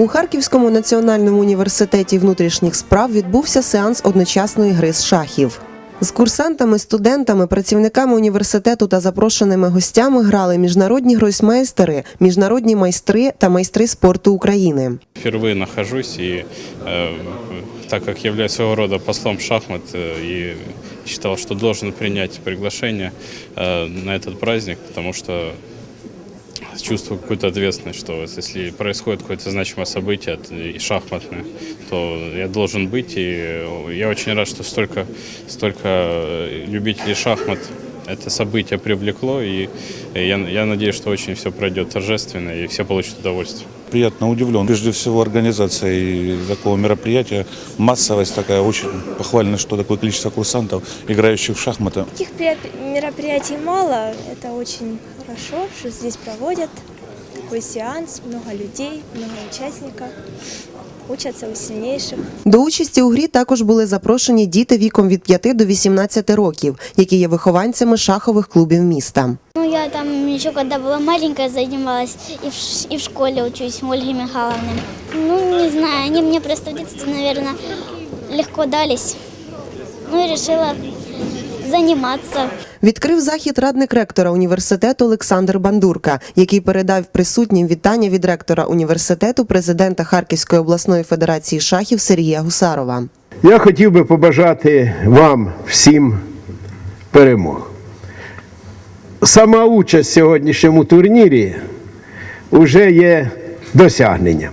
У Харківському національному університеті внутрішніх справ відбувся сеанс одночасної гри з шахів. З курсантами, студентами, працівниками університету та запрошеними гостями грали міжнародні гройсмейстери, міжнародні майстри та майстри спорту України. Впервые нахожусь и э, так как являюсь своего рода послом шахмат э, и считал, что должен принять приглашение э, на этот праздник, потому что чувствую какую-то ответственность, что если происходит какое-то значимое событие и шахматное, то я должен быть. И я очень рад, что столько, столько э, любителей шахмат это событие привлекло, и я, я надеюсь, что очень все пройдет торжественно, и все получат удовольствие. Приятно удивлен. Прежде всего, организацией такого мероприятия. Массовость такая, очень похвально, что такое количество курсантов, играющих в шахматы. Таких мероприятий мало. Это очень хорошо, что здесь проводят такой сеанс, много людей, много участников. Учатся у сильнейших. До участі у грі також були запрошені діти віком від 5 до 18 років, які є вихованцями шахових клубів міста. Ну, я там еще когда была маленькая занималась и в, и в школе учусь Ольги Михайловны. Ну, не знаю, они мне просто в детстве, наверное, легко дались. Ну и решила заниматься. Відкрив захід радник ректора університету Олександр Бандурка, який передав присутнім вітання від ректора університету президента Харківської обласної федерації шахів Сергія Гусарова. Я хотів би побажати вам всім перемог. Сама участь в сьогоднішньому турнірі вже є досягненням.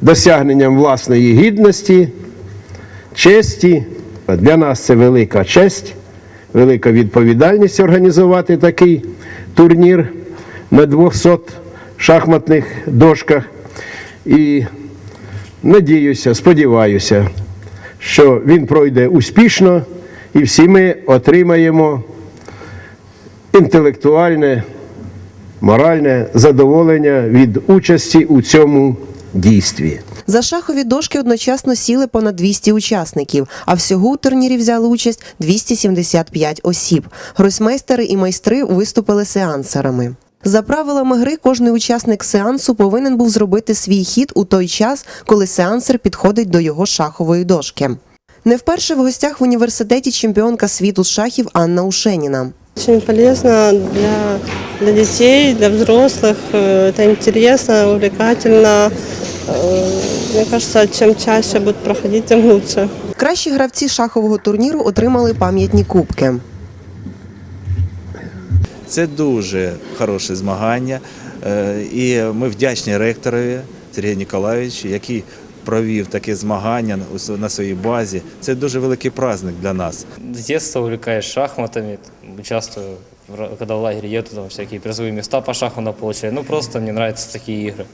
Досягненням власної гідності, честі. Для нас це велика честь, велика відповідальність організувати такий турнір на 200 шахматних дошках. І надіюся, сподіваюся, що він пройде успішно і всі ми отримаємо інтелектуальне, моральне задоволення від участі у цьому дійстві. За шахові дошки одночасно сіли понад 200 учасників, а всього у турнірі взяли участь 275 осіб. Гросмейстери і майстри виступили сеансерами. За правилами гри, кожний учасник сеансу повинен був зробити свій хід у той час, коли сеансер підходить до його шахової дошки. Не вперше в гостях в університеті чемпіонка світу з шахів Анна Ушеніна. Очень полезно для, для детей, для взрослых. Э, Это интересно, увлекательно. Э, Мне кажется, чем чаще будут проходить, тем лучше. Кращі гравці шахового турніру отримали пам'ятні кубки. Це дуже хороше змагання, Е, і ми вдячні ректорові Сергію Ніколаєвичу, який провів таке змагання у с- на своїй базі. Це дуже великий праздник для нас. с детства увлекаюсь шахматами, участвую, когда в лагере еду, там всякие призовые места по шаху она получает. Ну, просто мне нравятся такие игры.